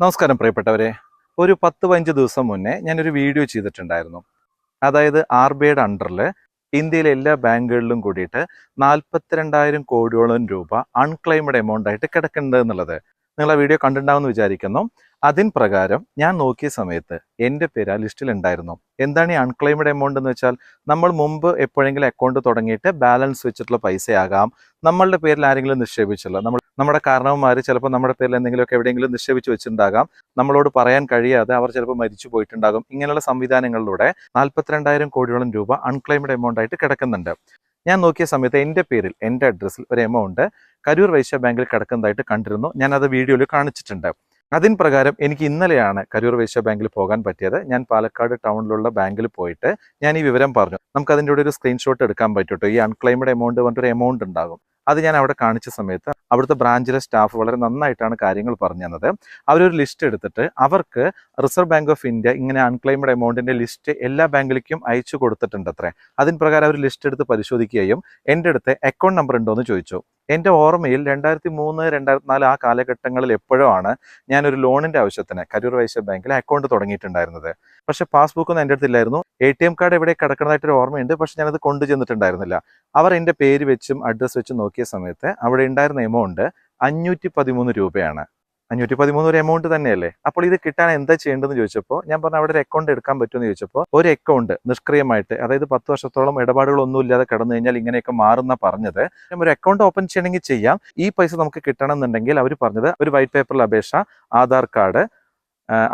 നമസ്കാരം പ്രിയപ്പെട്ടവരെ. ഒരു പത്ത് പതിനഞ്ച് ദിവസം മുന്നേ ഞാനൊരു വീഡിയോ ചെയ്തിട്ടുണ്ടായിരുന്നു. അതായത് ആർ ബി ഐയുടെ അണ്ടറിൽ ഇന്ത്യയിലെ എല്ലാ ബാങ്കുകളിലും കൂടിയിട്ട് നാൽപ്പത്തിരണ്ടായിരം കോടിയോളം രൂപ അൺക്ലെയിംഡ് എമൗണ്ട് ആയിട്ട് കിടക്കുന്നുണ്ട് എന്നുള്ളത്. നിങ്ങൾ ആ വീഡിയോ കണ്ടിട്ടുണ്ടാവുമെന്ന് വിചാരിക്കുന്നു. അതിൻ പ്രകാരം ഞാൻ നോക്കിയ സമയത്ത് എന്റെ പേര് ആ ലിസ്റ്റിൽ ഉണ്ടായിരുന്നു. എന്താണ് ഈ അൺക്ലെയിംഡ് എമൗണ്ട് എന്ന് വെച്ചാൽ നമ്മൾ മുമ്പ് എപ്പോഴെങ്കിലും അക്കൗണ്ട് തുടങ്ങിയിട്ട് ബാലൻസ് വെച്ചിട്ടുള്ള പൈസയാകാം. നമ്മളുടെ പേരിൽ ആരെങ്കിലും നിക്ഷേപിച്ചുള്ള നമ്മൾ നമ്മുടെ കാരണവന്മാർ ചിലപ്പോൾ നമ്മുടെ പേരിൽ എന്തെങ്കിലുമൊക്കെ എവിടെയെങ്കിലും നിക്ഷേപിച്ച് വെച്ചിട്ടുണ്ടാകാം. നമ്മളോട് പറയാൻ കഴിയാതെ അവർ ചിലപ്പോൾ മരിച്ചു പോയിട്ടുണ്ടാകും. ഇങ്ങനെയുള്ള സംവിധാനങ്ങളിലൂടെ നാൽപ്പത്തിരണ്ടായിരം കോടിയോളം രൂപ അൺക്ലെയിംഡ് എമൗണ്ട് ആയിട്ട് കിടക്കുന്നുണ്ട്. ഞാൻ നോക്കിയ സമയത്ത് എന്റെ പേരിൽ എന്റെ അഡ്രസ്സിൽ ഒരു എമൗണ്ട് കരൂർ വൈശ്യ ബാങ്കിൽ കിടക്കുന്നതായിട്ട് കണ്ടിരുന്നു. ഞാൻ അത് വീഡിയോയിൽ കാണിച്ചിട്ടുണ്ട്. അതിൻ പ്രകാരം എനിക്ക് ഇന്നലെയാണ് കരൂർ വൈശ്യ ബാങ്കിൽ പോകാൻ പറ്റിയത്. ഞാൻ പാലക്കാട് ടൗണിലുള്ള ബാങ്കിൽ പോയിട്ട് ഞാൻ ഈ വിവരം പറഞ്ഞു. നമുക്ക് അതിന്റെ കൂടെ ഒരു സ്ക്രീൻഷോട്ട് എടുക്കാൻ പറ്റൂട്ടോ ഈ അൺക്ലെയിംഡ് എമൗണ്ട് പറഞ്ഞിട്ടൊരു എമൗണ്ട് ഉണ്ടാകും. അത് ഞാൻ അവിടെ കാണിച്ച സമയത്ത് അവിടുത്തെ ബ്രാഞ്ചിലെ സ്റ്റാഫ് വളരെ നന്നായിട്ടാണ് കാര്യങ്ങൾ പറഞ്ഞു തന്നത്. അവരൊരു ലിസ്റ്റ് എടുത്തിട്ട് അവർക്ക് റിസർവ് ബാങ്ക് ഓഫ് ഇന്ത്യ ഇങ്ങനെ അൺക്ലെയിംഡ് എമൗണ്ടിന്റെ ലിസ്റ്റ് എല്ലാ ബാങ്കിലേക്കും അയച്ചു കൊടുത്തിട്ടുണ്ട് അത്രേ അതിന് പ്രകാരം അവർ ലിസ്റ്റ് എടുത്ത് പരിശോധിക്കുകയും എന്റെ അടുത്ത് അക്കൗണ്ട് നമ്പർ ഉണ്ടോ എന്ന് ചോദിച്ചു. എന്റെ ഓർമ്മയിൽ രണ്ടായിരത്തി മൂന്ന് രണ്ടായിരത്തി നാല് ആ കാലഘട്ടങ്ങളിൽ എപ്പോഴും ആണ് ഞാനൊരു ലോണിന്റെ ആവശ്യത്തിന് കരൂർ വൈശ്യ ബാങ്കിൽ അക്കൗണ്ട് തുടങ്ങിയിട്ടുണ്ടായിരുന്നത്. പക്ഷേ പാസ്ബുക്ക് ഒന്നും എന്റെ അടുത്തില്ലായിരുന്നു. എ ടി എം കാർഡ് എവിടെ കിടക്കുന്നതായിട്ടൊരു ഓർമ്മയുണ്ട്. പക്ഷെ ഞാനത് കൊണ്ടു ചെന്നിട്ടുണ്ടായിരുന്നില്ല. അവർ എന്റെ പേര് വെച്ചും അഡ്രസ്സ് വെച്ചും നോക്കിയ സമയത്ത് അവിടെ ഉണ്ടായിരുന്ന എമൗണ്ട് അഞ്ഞൂറ്റി പതിമൂന്ന് രൂപയാണ്. അഞ്ഞൂറ്റി പതിമൂന്ന് ഒരു എമൗണ്ട് തന്നെയല്ലേ? അപ്പോൾ ഇത് കിട്ടാൻ എന്താ ചെയ്യേണ്ടതെന്ന് ചോദിച്ചപ്പോൾ ഞാൻ പറഞ്ഞു അവിടെ ഒരു അക്കൗണ്ട് എടുക്കാൻ പറ്റുമെന്ന് ചോദിച്ചപ്പോൾ ഒരു അക്കൗണ്ട് നിഷ്ക്രിയമായിട്ട് അതായത് പത്ത് വർഷത്തോളം ഇടപാടുകളൊന്നും ഇല്ലാതെ കടന്നു കഴിഞ്ഞാൽ ഇങ്ങനെയൊക്കെ മാറുന്ന പറഞ്ഞത്. ഒരു അക്കൗണ്ട് ഓപ്പൺ ചെയ്യണമെങ്കിൽ ചെയ്യാം. ഈ പൈസ നമുക്ക് കിട്ടണം എന്നുണ്ടെങ്കിൽ അവർ പറഞ്ഞത് ഒരു വൈറ്റ് പേപ്പറിൽ അപേക്ഷ ആധാർ കാർഡ്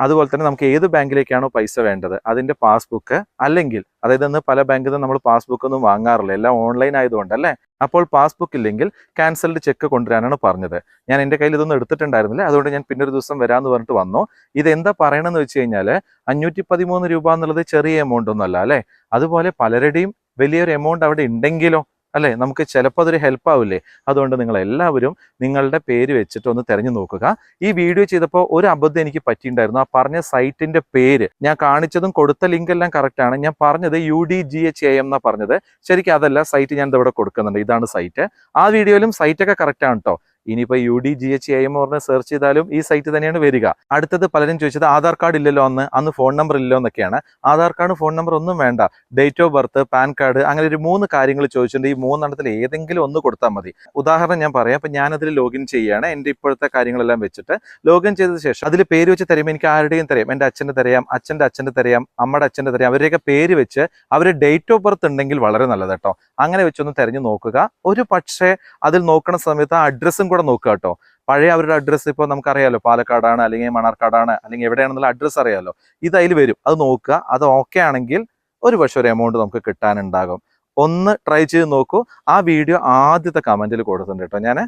അതുപോലെ തന്നെ നമുക്ക് ഏത് ബാങ്കിലേക്കാണോ പൈസ വേണ്ടത്? അതിന്റെ പാസ്ബുക്ക് അല്ലെങ്കിൽ അതായത് ഇന്ന് പല ബാങ്കിൽ നിന്ന് നമ്മൾ പാസ്ബുക്ക് ഒന്നും വാങ്ങാറില്ല. എല്ലാം ഓൺലൈൻ ആയതുകൊണ്ട് അല്ലേ? അപ്പോൾ പാസ്ബുക്ക് ഇല്ലെങ്കിൽ ക്യാൻസൽഡ് ചെക്ക് കൊണ്ടുവരാനാണ് പറഞ്ഞത്. ഞാൻ എന്റെ കയ്യിൽ ഇതൊന്നും എടുത്തിട്ടുണ്ടായിരുന്നില്ല. അതുകൊണ്ട് ഞാൻ പിന്നൊരു ദിവസം വരാമെന്ന് പറഞ്ഞിട്ട് വന്നു. ഇത് എന്താ പറയണമെന്ന് വെച്ച് കഴിഞ്ഞാൽ അഞ്ഞൂറ്റി പതിമൂന്ന് രൂപ എന്നുള്ളത് ചെറിയ എമൗണ്ട് ഒന്നും അല്ല അല്ലേ? അതുപോലെ പലരുടെയും വലിയൊരു എമൗണ്ട് അവിടെ ഉണ്ടെങ്കിലോ അല്ലേ? നമുക്ക് ചിലപ്പോൾ അതൊരു ഹെൽപ്പ് ആവില്ലേ? അതുകൊണ്ട് നിങ്ങൾ എല്ലാവരും നിങ്ങളുടെ പേര് വെച്ചിട്ട് ഒന്ന് തിരഞ്ഞു നോക്കുക. ഈ വീഡിയോ ചെയ്തപ്പോൾ ഒരു അബദ്ധം എനിക്ക് പറ്റിയിട്ടുണ്ടായിരുന്നു. ആ പറഞ്ഞ സൈറ്റിന്റെ പേര്. ഞാൻ കാണിച്ചതും കൊടുത്ത ലിങ്ക് എല്ലാം കറക്റ്റ് ആണ്. ഞാൻ പറഞ്ഞത് U D G H A M എന്നാ പറഞ്ഞത്. ശരിക്കും അതല്ല സൈറ്റ് ഞാൻ ഇവിടെ കൊടുക്കുന്നുണ്ട്. ഇതാണ് സൈറ്റ് ആ വീഡിയോയിലും സൈറ്റ് ഒക്കെ കറക്റ്റ് ആണ് കേട്ടോ ഇനിയിപ്പോൾ U D G H A പറഞ്ഞ് സെർച്ച് ചെയ്താലും ഈ സൈറ്റ് തന്നെയാണ് വരിക. അടുത്തത് പലരും ചോദിച്ചത് ആധാർ കാർഡ് ഇല്ലല്ലോ അന്ന് അന്ന് ഫോൺ നമ്പർ ഇല്ലല്ലോ എന്നൊക്കെയാണ്. ആധാർ കാർഡ് ഫോൺ നമ്പർ ഒന്നും വേണ്ട. Date of birth PAN card അങ്ങനെ ഒരു മൂന്ന് കാര്യങ്ങൾ ചോദിച്ചിട്ടുണ്ട്. ഈ മൂന്നെണ്ണത്തിൽ ഏതെങ്കിലും ഒന്ന് കൊടുത്താൽ മതി. ഉദാഹരണം ഞാൻ പറയാം. അപ്പം ഞാനതിൽ ലോഗിൻ ചെയ്യുകയാണ് എന്റെ ഇപ്പോഴത്തെ കാര്യങ്ങളെല്ലാം വെച്ചിട്ട് ലോഗിൻ ചെയ്ത ശേഷം അതിൽ പേര് വെച്ച് തരുമ്പോൾ എനിക്ക് ആരുടെയും തരാം. എന്റെ അച്ഛന്റെ തരാം അച്ഛന്റെ അച്ഛന്റെ തരാം അമ്മയുടെ അച്ഛന്റെ തരാം. അവരുടെയൊക്കെ പേര് വെച്ച് അവരെ ഡേറ്റ് ഓഫ് ബർത്ത് ഉണ്ടെങ്കിൽ വളരെ നല്ലത് കേട്ടോ. അങ്ങനെ വെച്ചൊന്ന് തിരഞ്ഞു നോക്കുക. ഒരു പക്ഷേ അതിൽ നോക്കുന്ന സമയത്ത് ആ അഡ്രസ്സും കൂടെ നോക്കുക കേട്ടോ. പഴയ അവരുടെ അഡ്രസ്സ് ഇപ്പോൾ നമുക്കറിയാലോ. പാലക്കാടാണ് അല്ലെങ്കിൽ മണർക്കാടാണ് അല്ലെങ്കിൽ എവിടെയാണെന്നുള്ള അഡ്രസ്സ് അറിയാലോ. ഇത് അതിൽ വരും. അത് നോക്കുക. അത് ഓക്കെ ആണെങ്കിൽ ഒരു പക്ഷേ ഒരു എമൗണ്ട് നമുക്ക് കിട്ടാനുണ്ടാകും. ഒന്ന് ട്രൈ ചെയ്ത് നോക്കൂ. ആ വീഡിയോ ആദ്യത്തെ കമന്റിൽ കൊടുത്തിട്ടുണ്ട് കേട്ടോ ഞാൻ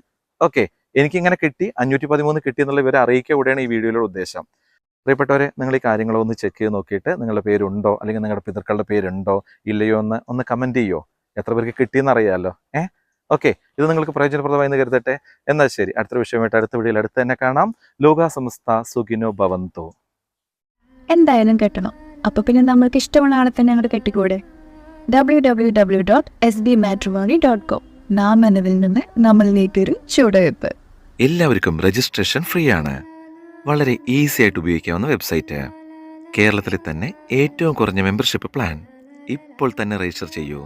ഓക്കെ എനിക്കിങ്ങനെ കിട്ടി. അഞ്ഞൂറ്റി പതിമൂന്ന് കിട്ടി എന്നുള്ള ഇവരെ അറിയിക്കുക കൂടെയാണ് ഈ വീഡിയോയുടെ ഉദ്ദേശം. പ്രിയപ്പെട്ടവരെ നിങ്ങൾ ഈ കാര്യങ്ങളൊന്ന് ചെക്ക് ചെയ്ത് നോക്കിയിട്ട് നിങ്ങളുടെ പേരുണ്ടോ? അല്ലെങ്കിൽ നിങ്ങളുടെ പിതൃക്കളുടെ പേരുണ്ടോ? ഇല്ലയോ എന്ന് ഒന്ന് കമന്റ് ചെയ്യോ? എത്ര പേർക്ക് കിട്ടിയെന്ന് അറിയാമല്ലോ ഏ? ഓക്കെ ഇത് നിങ്ങൾക്ക് പ്രയോജനപ്രദമായി എന്ന് കരുതട്ടെ. എന്നാൽ ശരി അടുത്ത വിഷയമായിട്ട് അടുത്ത വീഡിയോയിൽ അടുത്ത് തന്നെ കാണാം. ലോക സമസ്ത സുഖിനോ ഭവന്തോ. എന്തായാലും കെട്ടണം. അപ്പൊ പിന്നെ നമ്മൾക്ക് ഇഷ്ടമുള്ള ആളെ തന്നെ അങ്ങോട്ട് കെട്ടിക്കൂടെ? W W W dot S B matrimony dot com നാം എന്നതിൽ നിന്ന് നമ്മളിലേക്കൊരു ചുവടുവെപ്പ് എല്ലാവർക്കും രജിസ്ട്രേഷൻ ഫ്രീ ആണ്. വളരെ ഈസി ആയിട്ട് ഉപയോഗിക്കാവുന്ന വെബ്സൈറ്റ് കേരളത്തിലെ തന്നെ ഏറ്റവും കുറഞ്ഞ മെമ്പർഷിപ്പ് പ്ലാൻ ഇപ്പോൾ തന്നെ രജിസ്റ്റർ ചെയ്യൂ.